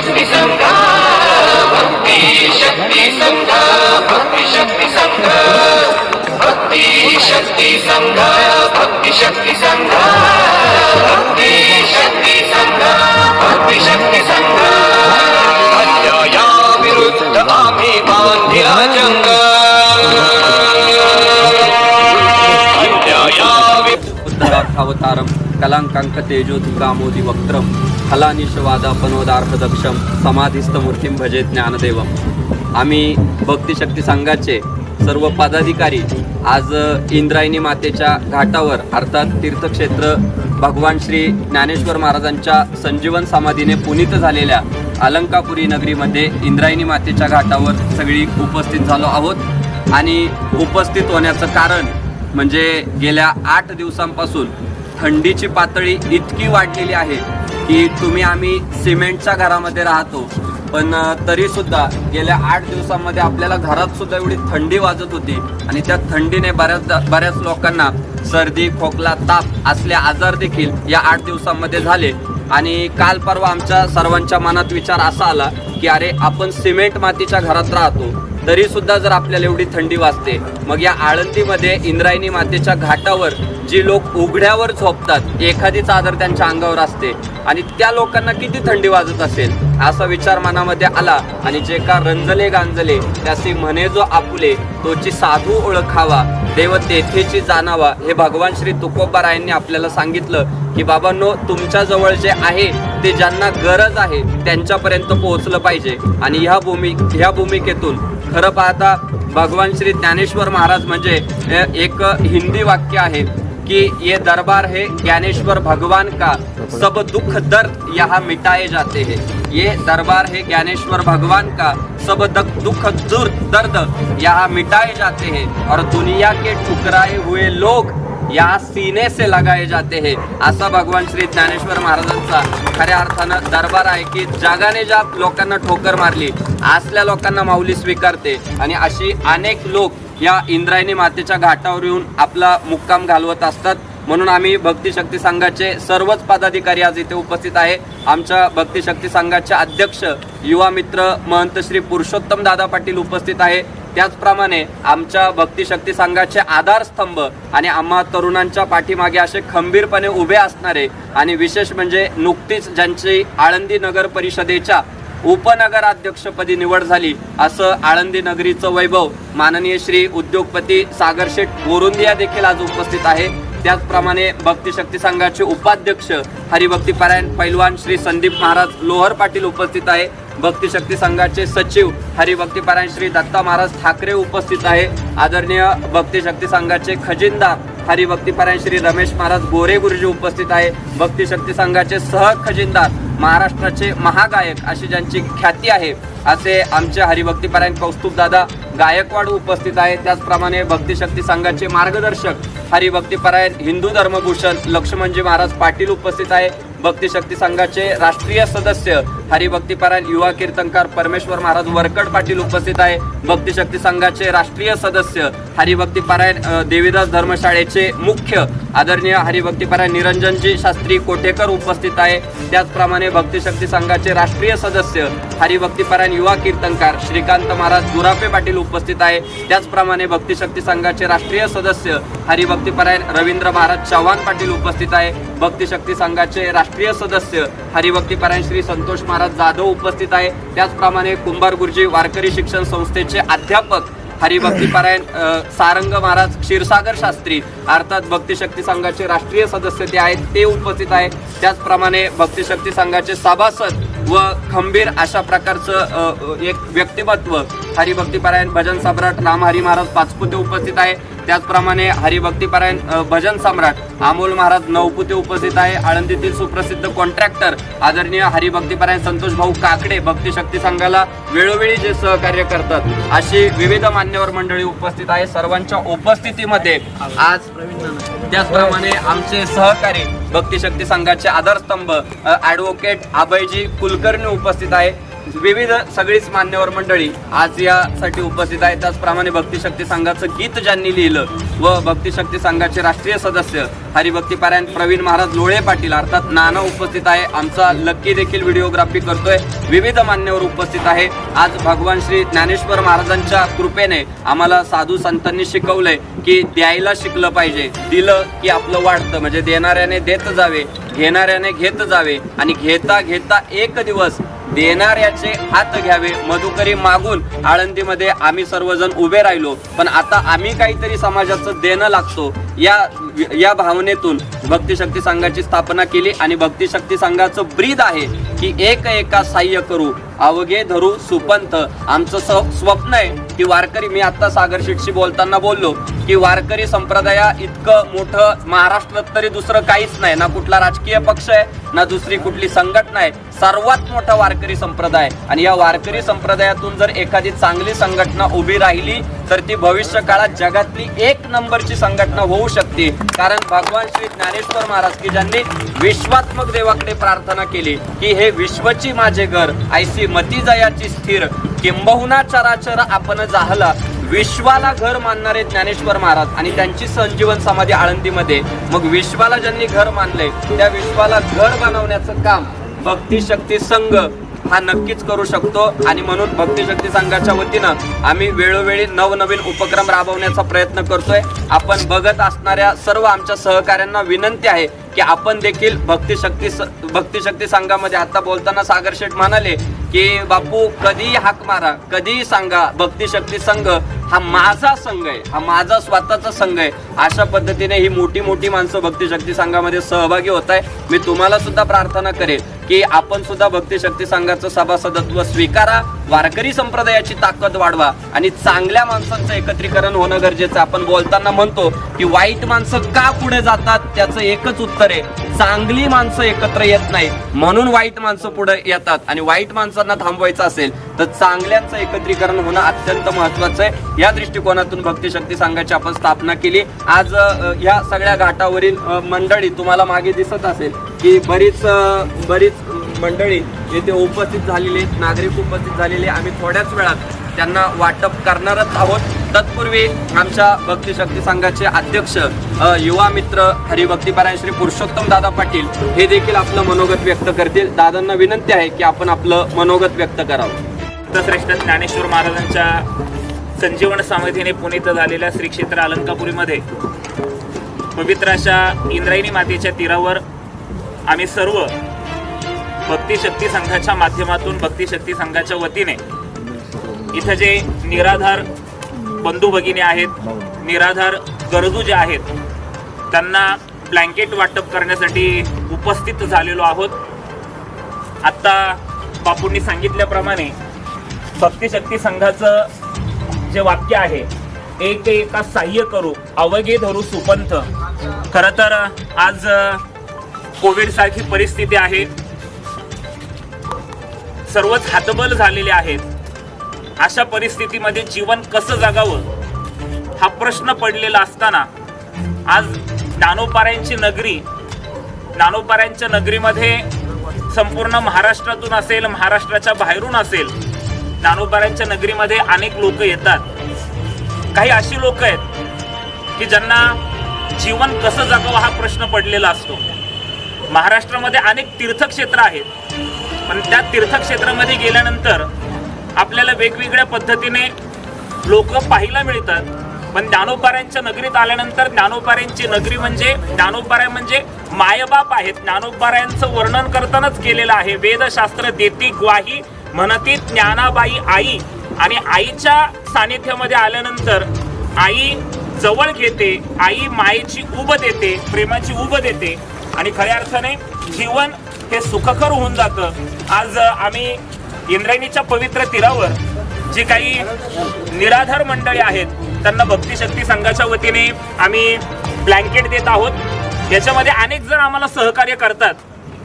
शक्ती संघ भक्ती शक्ती संघ भक्ती शक्ती संघ भक्ती शक्ती संघ भक्ती शक्ती संघ भक्ती शक्ती संघ भक्ती शक्ती संघ अन्यायाविरुद्ध आम्ही बांधिला जंग अन्यायावि उद्धरार्थावतारम कलांकांक तेजोधिकामोदी वक्त्रम फलानिशवादापनोदार्थ दक्षम समाधिस्थ मूर्तीम भजे ज्ञानदेवम आम्ही भक्तिशक्ती संघाचे सर्व पदाधिकारी आज इंद्रायणी मातेच्या घाटावर अर्थात तीर्थक्षेत्र भगवान श्री ज्ञानेश्वर महाराजांच्या संजीवन समाधीने पुनीत झालेल्या अलंकापुरी नगरीमध्ये इंद्रायणी मातेच्या घाटावर सगळी उपस्थित झालो आहोत. आणि उपस्थित होण्याचं कारण म्हणजे गेल्या आठ दिवसांपासून थंडीची पातळी इतकी वाढलेली आहे की तुम्ही आम्ही सिमेंटच्या घरामध्ये राहतो. पण तरी सुद्धा गेल्या आठ दिवसांमध्ये आपल्याला घरात सुद्धा एवढी थंडी वाजत होती. आणि त्या थंडीने बऱ्याच बऱ्याच लोकांना सर्दी खोकला ताप असले आजार देखील या आठ दिवसांमध्ये झाले. आणि काल परवा आमच्या सर्वांच्या मनात विचार असा आला की अरे आपण सिमेंट मातीच्या घरात राहतो. तरी सुद्धा जर आपल्याला एवढी थंडी वाजते मग या आळंदीमध्ये इंद्रायणी मातेच्या घाटावर जी लोक उघड्यावर झोपतात एखादी चादर त्यांच्या अंगावर असते. आणि त्या लोकांना किती थंडी वाजत असेल असा विचार मनामध्ये आला. आणि जे का रंजले गांजले त्यासी म्हणे जो आपुले तोची साधू ओळखावा देव तेथेची जाणावा हे भगवान श्री तुकोबारायांनी आपल्याला सांगितलं की बाबांनो तुमच्या जवळ जे आहे ते ज्यांना गरज आहे त्यांच्यापर्यंत पोहोचलं पाहिजे. आणि ह्या भूमी ह्या भूमिकेतून खरं पाहता भगवान श्री ज्ञानेश्वर महाराज म्हणजे एक हिंदी वाक्य आहे. कि ये दरबार है ज्ञानेश्वर भगवान का। सब दुख दर्द यहाँ मिटाए जाते हैं। ये दरबार है ज्ञानेश्वर भगवान का। सब दुख दर्द यहाँ मिटाए जाते हैं। और दुनिया के ठुकराए हुए लोग या सीने से लगाए जाते हैं। असा भगवान श्री ज्ञानेश्वर महाराजांचा खऱ्या अर्थानं दरबार आहे की जगाने ज्या लोकांना ठोकर मारली असल्या लोकांना माऊली स्वीकारते. आणि अशी अनेक लोक या इंद्रायणी मातेच्या घाटावर येऊन आपला मुक्काम घालवत असतात. म्हणून आम्ही भक्तिशक्ती संघाचे सर्वच पदाधिकारी आज इथे उपस्थित आहे. आमच्या भक्तिशक्ती संघाचे अध्यक्ष युवा मित्र महंत श्री पुरुषोत्तम दादा पाटील उपस्थित आहे. त्याचप्रमाणे आमच्या भक्तिशक्ती संघाचे आधारस्तंभ आणि आम्हा तरुणांच्या पाठीमागे असे खंबीरपणे उभे असणारे आणि विशेष म्हणजे नुकतीच ज्यांची आळंदी नगर परिषदेच्या उपनगराध्यक्षपदी निवड झाली असं आळंदी नगरीचं वैभव. माननीय श्री उद्योगपती सागर शेठ गोरुंदिया देखील आज उपस्थित आहे. त्याचप्रमाणे भक्तिशक्ती संघाचे उपाध्यक्ष हरिभक्ती पारायण पैलवान श्री संदीप महाराज लोहर पाटील उपस्थित आहे. भक्तिशक्ती संघाचे सचिव हरिभक्ती पारायण श्री दत्ता महाराज ठाकरे उपस्थित आहे. आदरणीय भक्तिशक्ती संघाचे खजिनदार हरिभक्ती पारायण श्री रमेश महाराज गोरे गुरुजी उपस्थित आहे. भक्तिशक्ती संघाचे सह खजिनदार महाराष्ट्राचे महागायक अशी ज्यांची ख्याती आहे असे आमचे हरिभक्तीपरायण कौस्तुभदादा गायकवाड उपस्थित आहे त्याचप्रमाणे भक्तिशक्ती संघाचे मार्गदर्शक हरिभक्तीपरायण हिंदू धर्मभूषण लक्ष्मणजी महाराज पाटील उपस्थित आहे. भक्तिशक्ती संघाचे राष्ट्रीय सदस्य हरिभक्तीपरायण युवा कीर्तनकार परमेश्वर महाराज वरकड पाटील उपस्थित आहे. भक्तिशक्ती संघाचे राष्ट्रीय सदस्य हरिभक्तीपरायण देवीदास धर्मशाळेचे मुख्य आदरणीय हरिभक्तीपरायण निरंजनजी शास्त्री कोठेकर उपस्थित आहे. त्याचप्रमाणे भक्तिशक्ती संघाचे राष्ट्रीय सदस्य हरिभक्तीपरायण युवा कीर्तनकार श्रीकांत महाराज दुरापे पाटील उपस्थित आहे. त्याचप्रमाणे भक्तिशक्ती संघाचे राष्ट्रीय सदस्य हरिभक्तीपरायण रवींद्र महाराज चव्हाण पाटील उपस्थित आहे. भक्तिशक्ती संघाचे राष्ट्रीय सदस्य हरिभक्तीपरायण श्री संतोष महाराज जाधव उपस्थित आहे. त्याचप्रमाणे कुंभार गुरुजी वारकरी शिक्षण संस्थेचे अध्यापक हरिभक्ती पारायण सारंग महाराज क्षीरसागर शास्त्री अर्थात भक्तिशक्ती संघाचे राष्ट्रीय सदस्य ते आहेत ते उपस्थित आहे. त्याचप्रमाणे भक्तिशक्ती संघाचे सभासद व खंबीर अशा प्रकारचं एक व्यक्तिमत्व हरिभक्तीपरायण भजन सम्राट रामहरी महाराज पाचपुते उपस्थित आहे. त्याचप्रमाणे हरिभक्तीपरायण भजन सम्राट अमोल महाराज नवपुते उपस्थित आहे. आळंदीतील सुप्रसिद्ध कॉन्ट्रॅक्टर आदरणीय हरिभक्तीपरायण संतोष भाऊ काकडे भक्तिशक्ती संघाला वेळोवेळी जे सहकार्य करतात अशी विविध मान्यवर मंडळी उपस्थित आहे. सर्वांच्या उपस्थितीमध्ये आज त्याचप्रमाणे आमचे सहकारी भक्तिशक्ती संघाचे आधारस्तंभ ॲडव्होकेट अभयजी कुलकर्णी उपस्थित आहे. विविध सगळीच मान्यवर मंडळी आज यासाठी उपस्थित आहे त्याचप्रमाणे भक्तिशक्ती संघाचं गीत ज्यांनी लिहिलं व भक्तिशक्ती संघाचे राष्ट्रीय सदस्य हरिभक्तीपारायण प्रवीण महाराज लोळे पाटील अर्थात नाना उपस्थित आहे. आमचा लक्की देखील व्हिडिओग्राफी करतोय. विविध मान्यवर उपस्थित आहे. आज भगवान श्री ज्ञानेश्वर महाराजांच्या कृपेने आम्हाला साधू संतांनी शिकवलंय की द्यायला शिकलं पाहिजे. दिलं की आपलं वाढतं. म्हणजे देणाऱ्याने देत जावे घेणाऱ्याने घेत जावे आणि घेता घेता एक दिवस देणाऱ्याचे हात घ्यावे. मधुकरी मागून आळंदीमध्ये आम्ही सर्वजण उभे राहिलो. पण आता आम्ही काहीतरी समाजाचं देणं लागतो. या या भावनेतून भक्तिशक्ती संघाची स्थापना केली आणि भक्तिशक्ती संघाचं ब्रीद आहे की एक एका साह्य करू अवघे धरू सुपंत आमचं स- स्वप्न आहे की वारकरी मी आता सागर शेठशी बोलताना बोललो की वारकरी संप्रदाया इतकं मोठं महाराष्ट्रात तरी दुसरं काहीच नाही. ना कुठला राजकीय पक्ष आहे ना दुसरी कुठली संघटना आहे. सर्वात मोठा वारकरी संप्रदाय आणि या वारकरी संप्रदायातून जर एखादी चांगली संघटना उभी राहिली तर ती भविष्य काळात जगातली एक नंबरची संघटना होऊ शकते. कारण भगवान श्री ज्ञानेश्वर महाराज की ज्यांनी विश्वात्मक देवाकडे प्रार्थना केली की हे विश्वची माझे घर ऐसी मती जयाची स्थिर किंबहुना चराचर आपण जाहला विश्वाला घर मानणारे ज्ञानेश्वर महाराज आणि त्यांची संजीवन समाधी आळंदीमध्ये. मग विश्वाला ज्यांनी घर मानले त्या विश्वाला घर बनवण्याचं काम भक्ती शक्ती संघ हा नक्कीच करू शकतो. आणि म्हणून भक्तीशक्ती संघाच्या वतीनं आम्ही वेळोवेळी नवनवीन उपक्रम राबवण्याचा प्रयत्न करतोय. आपण बघत असणाऱ्या सर्व आमच्या सहकाऱ्यांना विनंती आहे की आपण देखील भक्तिशक्ती भक्तिशक्ती संघामध्ये आता बोलताना सागर शेठ म्हणाले की बापू कधीही हाक मारा कधीही सांगा भक्तिशक्ती संघ हा माझा संघ आहे हा माझा स्वतःचा संघ आहे. अशा पद्धतीने ही मोठी मोठी माणसं भक्तिशक्ती संघामध्ये सहभागी होत आहे मी तुम्हाला सुद्धा प्रार्थना करेल की आपण सुद्धा भक्तिशक्ती संघाचं सभासदत्व स्वीकारा. वारकरी संप्रदायाची ताकद वाढवा आणि चांगल्या माणसांचं एकत्रीकरण होणं गरजेचं आपण बोलताना म्हणतो की वाईट माणसं का पुढे जातात? त्याचं एकच उत्तर आहे चांगली माणसं एकत्र येत नाही म्हणून वाईट माणसं पुढे येतात. आणि वाईट माणसांना थांबवायचं असेल तर चांगल्यांचं एकत्रीकरण होणं अत्यंत महत्वाचं आहे. या दृष्टिकोनातून भक्ती शक्ती संघाची आपण स्थापना केली. आज या सगळ्या घाटावरील मंडळी तुम्हाला मागे दिसत असेल की बरीच बरीच मंडळी येथे उपस्थित झालेले नागरिक उपस्थित झालेले आम्ही थोड्याच वेळात त्यांना वाटप करणारच आहोत. तत्पूर्वी आमच्या भक्ती शक्ती संघाचे अध्यक्ष युवा मित्र हरिभक्तीपरायण श्री पुरुषोत्तम दादा पाटील हे देखील आपलं मनोगत व्यक्त करतील. दादांना विनंती आहे की आपण आपलं मनोगत व्यक्त करावं. श्रेष्ठ ज्ञानेश्वर महाराजांच्या संजीवन समाधीने पुणेत झालेल्या श्री क्षेत्र अलंकापुरीमध्ये पवित्र अशा इंद्रायणी मातेच्या तीरावर आम्ही सर्व भक्ती शक्ती संघाच्या माध्यमातून भक्ती शक्ती संघाच्या वतीने इथं जे निराधार बंधू भगिनी आहेत निराधार गरजू जे आहेत त्यांना ब्लँकेट वाटप करण्यासाठी उपस्थित झालेलो आहोत. आत्ता बापूंनी सांगितल्याप्रमाणे भक्तिशक्ती संघाचं जे वाक्य आहे एक एका साह्य करू अवघे धरू सुपंथ. खरं तर आज कोविड सारखी परिस्थिती आहे. सर्वच हातबल झालेले आहेत. अशा परिस्थितीमध्ये जीवन कसं जगावं? हा प्रश्न पडलेला असताना आज नानोपाऱ्यांची नगरी नानोपाऱ्यांच्या नगरीमध्ये संपूर्ण महाराष्ट्रातून असेल महाराष्ट्राच्या बाहेरून असेल नानोपाऱ्यांच्या नगरीमध्ये अनेक लोक येतात. काही अशी लोक आहेत की ज्यांना जीवन कसं जगावं हा प्रश्न पडलेला असतो. महाराष्ट्रामध्ये अनेक तीर्थक्षेत्र आहेत. पण त्या तीर्थक्षेत्रामध्ये गेल्यानंतर आपल्याला वेगवेगळ्या पद्धतीने लोक पाहायला मिळतात. पण ज्ञानोपाऱ्यांच्या नगरीत आल्यानंतर ज्ञानोपाऱ्यांची नगरी म्हणजे ज्ञानोपाऱ्या म्हणजे मायबाप आहेत. ज्ञानोपाऱ्यांचं वर्णन करतानाच केलेलं आहे. वेदशास्त्र देती ग्वाही म्हणती ज्ञानाबाई आई. आणि आईच्या सानिध्यामध्ये आल्यानंतर आई जवळ घेते आई मायेची उब देते प्रेमाची उब देते. आणि खऱ्या अर्थाने जीवन हे सुखकर होऊन जातं. आज आम्ही इंद्रायणीच्या पवित्र तीरावर जी काही निराधार मंडळी आहेत त्यांना भक्तिशक्ती संघाच्या वतीने आम्ही ब्लँकेट देत आहोत. याच्यामध्ये अनेक जण आम्हाला सहकार्य करतात.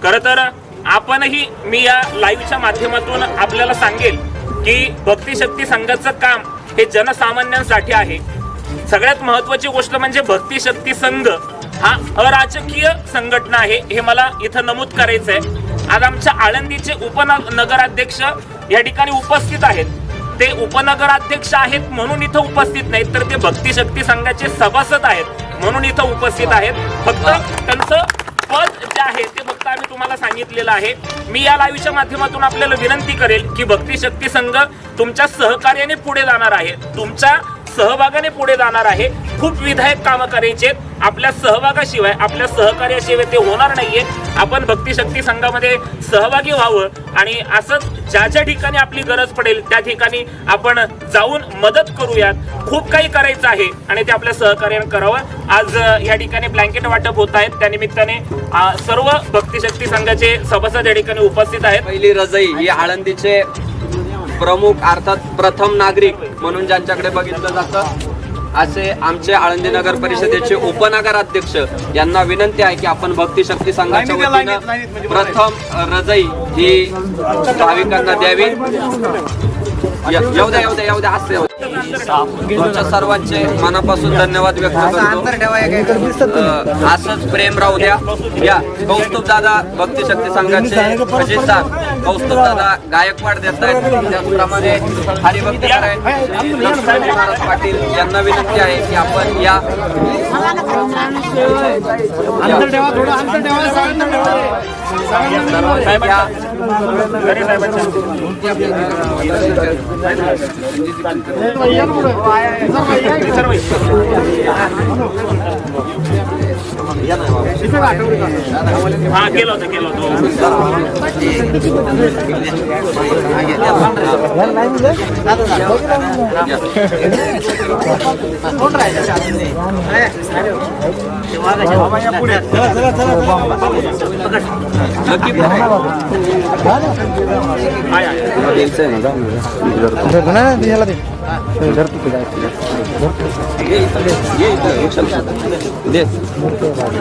खरं तर आपणही मी या लाईव्हच्या माध्यमातून आपल्याला सांगेल की भक्तिशक्ती संघाचं काम हे जनसामान्यांसाठी आहे. सगळ्यात महत्वाची गोष्ट म्हणजे भक्तिशक्ती संघ. हा अराजकीय संघटना आहे हे मला इथं नमूद करायचं आहे आज आमच्या आळंदीचे उपनगराध्यक्ष या ठिकाणी उपस्थित आहेत. ते उपनगराध्यक्ष आहेत म्हणून इथं उपस्थित नाहीत तर ते भक्ती शक्ती संघाचे सभासद आहेत म्हणून इथं उपस्थित आहेत. फक्त त्यांचं पद जे आहे ते फक्त आम्ही तुम्हाला सांगितलेलं आहे. मी या लाईव्हच्या माध्यमातून आपल्याला विनंती करेल की भक्ती शक्ती संघ तुमच्या सहकार्याने पुढे जाणार आहे. तुमच्या सहभागाने पुढे जाणार आहे. खूप विधायक कामं करायचे आहेत आपल्या सहभागाशिवाय आपल्या सहकार्याशिवाय ते होणार नाहीये. आपण भक्तिशक्ती संघामध्ये सहभागी व्हावं आणि असंच ज्या ज्या ठिकाणी आपली गरज पडेल त्या ठिकाणी आपण जाऊन मदत करूयात. खूप काही करायचं आहे आणि ते आपल्या सहकार्याने करावं. आज या ठिकाणी ब्लँकेट वाटप होत आहेत. त्यानिमित्ताने सर्व भक्तिशक्ती संघाचे सभासद या ठिकाणी उपस्थित आहेत. पहिली रजई ही आळंदीचे प्रमुख अर्थात प्रथम नागरिक म्हणून ज्यांच्याकडे बघितलं जातं असे आमचे आळंदी नगर परिषदेचे उपनगर अध्यक्ष यांना विनंती आहे की आपण भक्ती शक्ती संघाच्या वतीनं प्रथम रजई ही भाविकांना द्यावी येऊ द्या येऊ द्या येऊ द्या असं येऊ द्या. तुमच्या सर्वांचे मनापासून धन्यवाद व्यक्त करतो. असंच प्रेम राहू द्या. या कौस्तुभ दादा भक्ती शक्ती संघाचे खजिनदार कौस्तुभ दादा गायकवाड देत आहेत. त्याचप्रमाणे हरिभक्त महाराज पाटील यांना विनंती आहे की आपण या अंतर ठेवा थोडं अंतर ठेवा अंतर ठेवा या हा केलं होतं केलं होतं नक्की आहे, आहे. याला दे ये इथं, ये इथं, दे